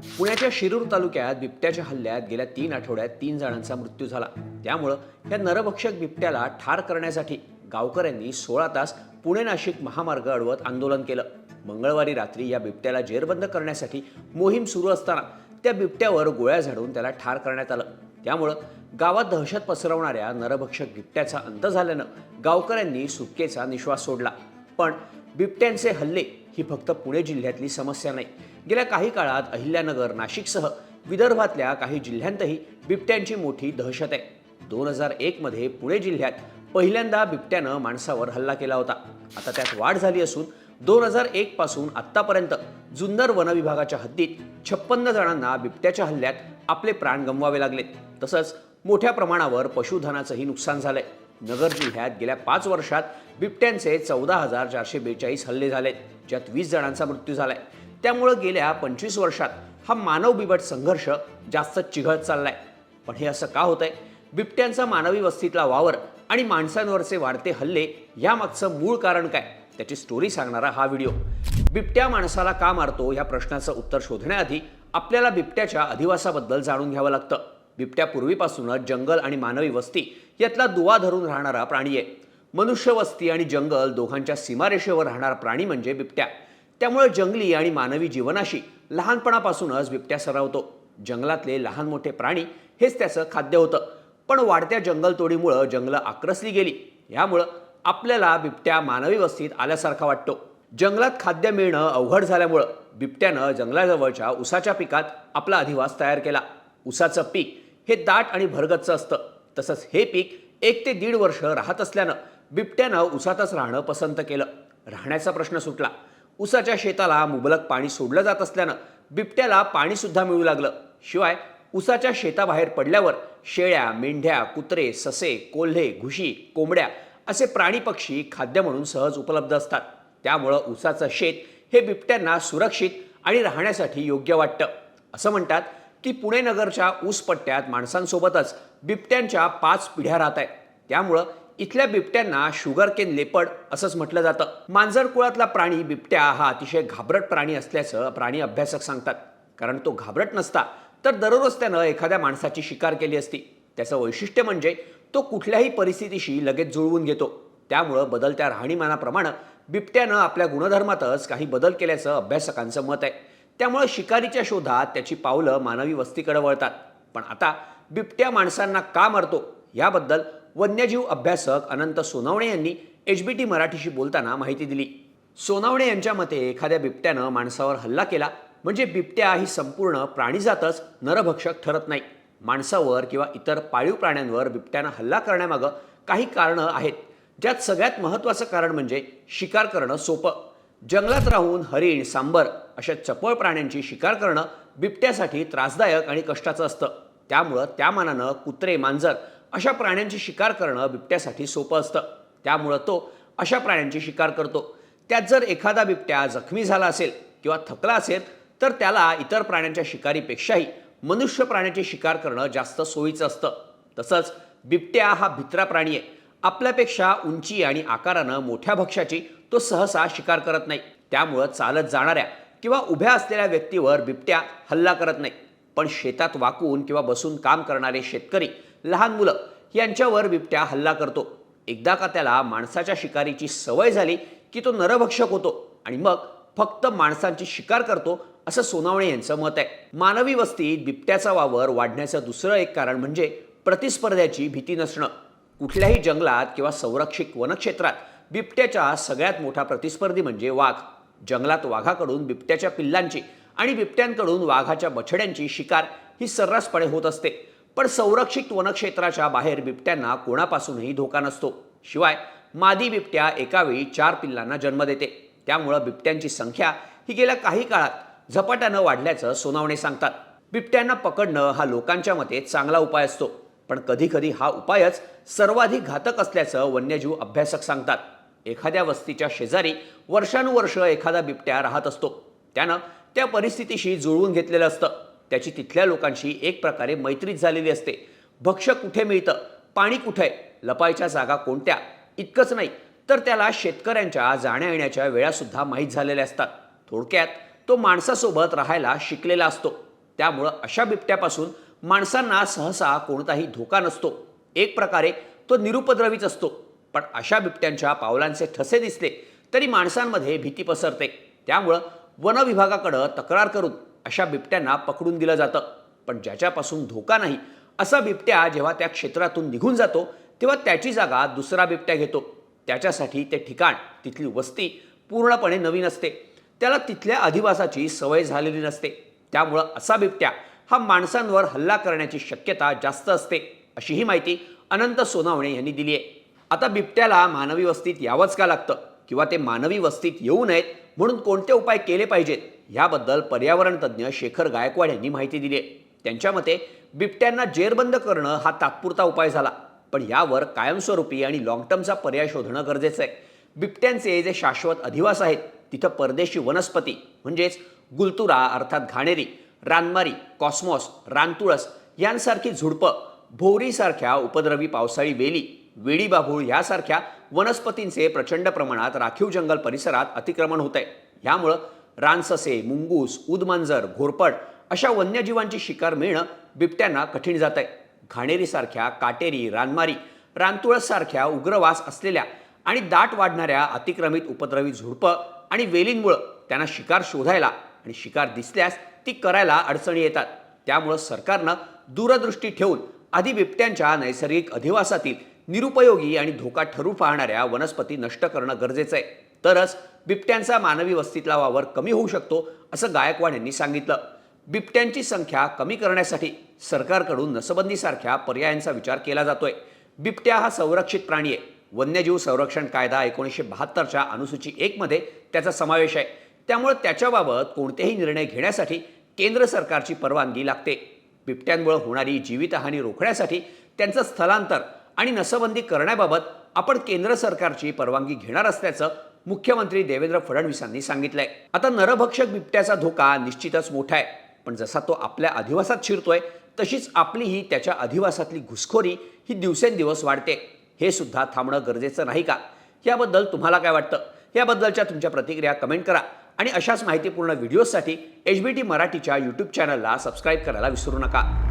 पुण्याच्या शिरूर तालुक्यात बिबट्याच्या हल्ल्यात गेल्या तीन आठवड्यात तीन जणांचा मृत्यू झाला. त्यामुळं या नरभक्षक बिबट्याला ठार करण्यासाठी गावकऱ्यांनी सोळा तास पुणे नाशिक महामार्ग अडवत आंदोलन केलं. मंगळवारी रात्री या बिबट्याला जेरबंद करण्यासाठी मोहीम सुरू असताना त्या बिबट्यावर गोळ्या झाडून त्याला ठार करण्यात आलं. त्यामुळं गावात दहशत पसरवणाऱ्या नरभक्षक बिबट्याचा अंत झाल्यानं गावकऱ्यांनी सुटकेचा निश्वास सोडला. पण बिबट्यांचे हल्ले ही फक्त पुणे जिल्ह्यातली समस्या नाही गेल्या काही काळात अहिल्यानगर नाशिकसह विदर्भातल्या काही जिल्ह्यांतही बिबट्यांची मोठी दहशत आहे. दोन हजार एकमध्ये पुणे जिल्ह्यात पहिल्यांदा बिबट्यानं माणसावर हल्ला केला होता. आता त्यात वाढ झाली असून दोन हजार एक पासून आत्तापर्यंत जुन्नर वन विभागाच्या हद्दीत छप्पन्न जणांना बिबट्याच्या हल्ल्यात आपले प्राण गमवावे लागले. तसंच मोठ्या प्रमाणावर पशुधनाचंही नुकसान झालंय. नगर जिल्ह्यात गेल्या पाच वर्षात बिबट्यांचे चौदा हजार चारशे बेचाळीस हल्ले झालेत ज्यात वीस जणांचा मृत्यू झालाय. त्यामुळं गेल्या पंचवीस वर्षात हा मानव बिबट संघर्ष जास्त चिघळत चाललाय. पण हे असं का होतंय? बिबट्यांचा मानवी वस्तीतला वावर आणि माणसांवरचे वाढते हल्ले यामागचं मूळ कारण काय? त्याची स्टोरी सांगणारा हा व्हिडिओ बिबट्या माणसाला का मारतो? या प्रश्नाचं उत्तर शोधण्याआधी आपल्याला बिबट्याच्या अधिवासाबद्दल जाणून घ्यावं लागतं. बिबट्या पूर्वीपासूनच जंगल आणि मानवी वस्ती यातला दुवा धरून राहणारा प्राणी आहे. मनुष्य वस्ती आणि जंगल दोघांच्या सीमारेषेवर राहणारा प्राणी म्हणजे बिबट्या. त्यामुळे जंगली आणि मानवी जीवनाशी लहानपणापासूनच बिबट्या सरावतो जंगलातले लहान मोठे प्राणी हेच त्याचं खाद्य होतं. पण वाढत्या जंगलतोडीमुळं जंगलं आक्रसली गेली. यामुळं आपल्याला बिबट्या मानवी वस्तीत आल्यासारखा वाटतो. जंगलात खाद्य मिळणं अवघड झाल्यामुळं बिबट्यानं जंगलाजवळच्या उसाच्या पिकात आपला अधिवास तयार केला. उसाचं पीक हे दाट आणि भरगतचं असतं. तसंच हे पीक एक ते दीड वर्ष राहत असल्यानं बिबट्यानं उसातच राहणं पसंत केलं. राहण्याचा प्रश्न सुटला. उसाच्या शेताला मुबलक पाणी सोडलं जात असल्यानं बिबट्याला पाणीसुद्धा मिळू लागलं. शिवाय उसाच्या शेताबाहेर पडल्यावर शेळ्या मेंढ्या कुत्रे ससे कोल्हे घुशी कोंबड्या असे प्राणी पक्षी खाद्य म्हणून सहज उपलब्ध असतात. त्यामुळं उसाचं शेत हे बिबट्यांना सुरक्षित आणि राहण्यासाठी योग्य वाटतं. असं म्हणतात की पुणे नगरच्या ऊस पट्ट्यात माणसांसोबतच बिबट्यांच्या पाच पिढ्या राहत आहेत. त्यामुळं इथल्या बिबट्यांना शुगर केन लेपड असंच म्हटलं जातं. मांजर कुळातला प्राणी बिबट्या हा अतिशय घाबरट प्राणी असल्याचं प्राणी अभ्यासक सांगतात. कारण तो घाबरट नसता तर दररोज त्यानं एखाद्या माणसाची शिकार केली असती. त्याचं वैशिष्ट्य म्हणजे तो कुठल्याही परिस्थितीशी लगेच जुळवून घेतो. त्यामुळं बदलत्या राहणीमानाप्रमाणे बिबट्यानं आपल्या गुणधर्मातच काही बदल केल्याचं अभ्यासकांचं मत आहे. त्यामुळं शिकारीच्या शोधात त्याची पावलं मानवी वस्तीकडे वळतात. पण आता बिबट्या माणसांना का मारतो? याबद्दल वन्यजीव अभ्यासक अनंत सोनवणे यांनी एच बी टी मराठीशी बोलताना माहिती दिली. सोनावणे यांच्या मते एखाद्या बिबट्यानं माणसावर हल्ला केला म्हणजे बिबट्या ही संपूर्ण प्राणीजातच नरभक्षक ठरत नाही. माणसावर किंवा इतर पाळीव प्राण्यांवर बिबट्यानं हल्ला करण्यामागं काही कारणं आहेत. ज्यात सगळ्यात महत्त्वाचं कारण म्हणजे शिकार करणं सोपं. जंगलात राहून हरिण सांबर अशा चपळ प्राण्यांची शिकार करणं बिबट्यासाठी त्रासदायक आणि कष्टाचं असतं. त्यामुळं त्या मानानं कुत्रे मांजर अशा प्राण्यांची शिकार करणं बिबट्यासाठी सोपं असतं. त्यामुळं तो अशा प्राण्यांची शिकार करतो. त्यात जर एखादा बिबट्या जखमी झाला असेल किंवा थकला असेल तर त्याला इतर प्राण्यांच्या शिकारीपेक्षाही मनुष्य प्राण्याची शिकार करणं जास्त सोयीचं असतं. तसंच बिबट्या हा भित्रा प्राणी आहे. आपल्यापेक्षा उंची आणि आकारानं मोठ्या भक्ष्याची तो सहसा शिकार करत नाही. त्यामुळं चालत जाणाऱ्या किंवा उभ्या असलेल्या व्यक्तीवर बिबट्या हल्ला करत नाही. पण शेतात वाकून किंवा बसून काम करणारे शेतकरी लहान मुलं यांच्यावर बिबट्या हल्ला करतो. एकदा का त्याला माणसाच्या शिकारीची सवय झाली की तो नरभक्षक होतो आणि मग फक्त माणसांची शिकार करतो असं सोनावणे यांचं मत आहे. मानवी वस्तीत बिबट्याचा वावर वाढण्याचं दुसरं एक कारण म्हणजे प्रतिस्पर्ध्याची भीती नसणं. कुठल्याही जंगलात किंवा संरक्षित वनक्षेत्रात बिबट्याच्या सगळ्यात मोठा प्रतिस्पर्धी म्हणजे वाघ. जंगलात वाघाकडून बिबट्याच्या पिल्लांची आणि बिबट्यांकडून वाघाच्या बछड्यांची शिकार ही सर्रासपणे होत असते. पण संरक्षित वनक्षेत्राच्या बाहेर बिबट्यांना कोणापासूनही धोका नसतो. शिवाय मादी बिबट्या एकावेळी चार पिल्लांना जन्म देते. त्यामुळं बिबट्यांची संख्या ही गेल्या काही काळात झपाट्यानं वाढल्याचं सोनावणे सांगतात. बिबट्यांना पकडणं हा लोकांच्या मते चांगला उपाय असतो. पण कधीकधी हा उपायच सर्वाधिक घातक असल्याचं वन्यजीव अभ्यासक सांगतात. एखाद्या वस्तीच्या शेजारी वर्षानुवर्ष एखादा बिबट्या राहत असतो. त्यानं त्या परिस्थितीशी जुळवून घेतलेलं असतं. त्याची तिथल्या लोकांशी एक प्रकारे मैत्रीच झालेली असते. भक्ष्य कुठे मिळतं? पाणी कुठे? आहे लपायच्या जागा कोणत्या? इतकंच नाही तर त्याला शेतकऱ्यांच्या जाण्या येण्याच्या वेळासुद्धा माहीत झालेल्या असतात. थोडक्यात तो माणसासोबत राहायला शिकलेला असतो. त्यामुळं अशा बिबट्यापासून माणसांना सहसा कोणताही धोका नसतो. एक प्रकारे तो निरुपद्रवीच असतो. पण अशा बिबट्यांच्या पावलांचे ठसे दिसले तरी माणसांमध्ये भीती पसरते. त्यामुळं वनविभागाकडं तक्रार करून अशा बिबट्यांना पकडून दिलं जातं. पण ज्याच्यापासून धोका नाही असा बिबट्या जेव्हा त्या क्षेत्रातून निघून जातो तेव्हा त्याची जागा दुसरा बिबट्या घेतो. त्याच्यासाठी ते ठिकाण तिथली वस्ती पूर्णपणे नवीन असते. त्याला तिथल्या अधिवासाची सवय झालेली नसते. त्यामुळं असा बिबट्या हा माणसांवर हल्ला करण्याची शक्यता जास्त असते अशी ही माहिती अनंत सोनावणे यांनी दिली आहे. आता बिबट्याला मानवी वस्तीत यावंच का लागतं? किंवा ते मानवी वस्तीत येऊ नयेत म्हणून कोणते उपाय केले पाहिजेत? याबद्दल पर्यावरण तज्ज्ञ शेखर गायकवाड यांनी माहिती दिली आहे. त्यांच्या मते बिबट्यांना जेरबंद करणं हा तात्पुरता उपाय झाला. पण यावर कायमस्वरूपी आणि लॉंग टर्मचा पर्याय शोधणं गरजेचं आहे. बिबट्यांचे जे शाश्वत अधिवास आहेत तिथं परदेशी वनस्पती म्हणजेच गुलतुरा अर्थात घाणेरी रानमारी कॉस्मॉस रानतुळस यांसारखी झुडपं भोवरीसारख्या उपद्रवी पावसाळी वेली वेडीबाभूळ यासारख्या वनस्पतींचे प्रचंड प्रमाणात राखीव जंगल परिसरात अतिक्रमण होत आहे ह्यामुळं रानससे मुंगूस उदमांजर घोरपड अशा वन्यजीवांची शिकार मिळणं बिबट्यांना कठीण जात आहे घाणेरीसारख्या काटेरी रानमारी रानतुळससारख्या उग्रवास असलेल्या आणि दाट वाढणाऱ्या अतिक्रमित उपद्रवी झुडपं आणि वेलींमुळं त्यांना शिकार शोधायला आणि शिकार दिसल्यास ती करायला अडचणी येतात. त्यामुळं सरकारनं दूरदृष्टी ठेवून आधी बिबट्यांच्या नैसर्गिक अधिवासातील निरुपयोगी आणि धोका ठरू पाहणाऱ्या वनस्पती नष्ट करणं गरजेचं आहे. तरच बिबट्यांचा मानवी वस्तीतला वावर कमी होऊ शकतो असं गायकवाड यांनी सांगितलं. बिबट्यांची संख्या कमी करण्यासाठी सरकारकडून नसबंदीसारख्या पर्यायांचा विचार केला जातोय. बिबट्या हा संरक्षित प्राणी आहे. वन्यजीव संरक्षण कायदा एकोणीसशे बहात्तरच्या अनुसूची एकमध्ये त्याचा समावेश आहे. त्यामुळे त्याच्याबाबत कोणतेही निर्णय घेण्यासाठी केंद्र सरकारची परवानगी लागते. बिबट्यांमुळे होणारी जीवितहानी रोखण्यासाठी त्यांचं स्थलांतर आणि नसबंदी करण्याबाबत आपण केंद्र सरकारची परवानगी घेणार असल्याचं मुख्यमंत्री देवेंद्र फडणवीसांनी सांगितलंय. आता नरभक्षक बिबट्याचा धोका निश्चितच मोठा आहे. पण जसा तो आपल्या अधिवासात शिरतोय तशीच आपली ही त्याच्या अधिवासातली घुसखोरी ही दिवसेंदिवस वाढते. हे सुद्धा थांबणं गरजेचं नाही का? याबद्दल तुम्हाला काय वाटतं? याबद्दलच्या तुमच्या प्रतिक्रिया कमेंट करा. आणि अशाच माहितीपूर्ण व्हिडिओजसाठी एच बी टी मराठीच्या यूट्यूब चॅनलला सबस्क्राईब करायला विसरू नका.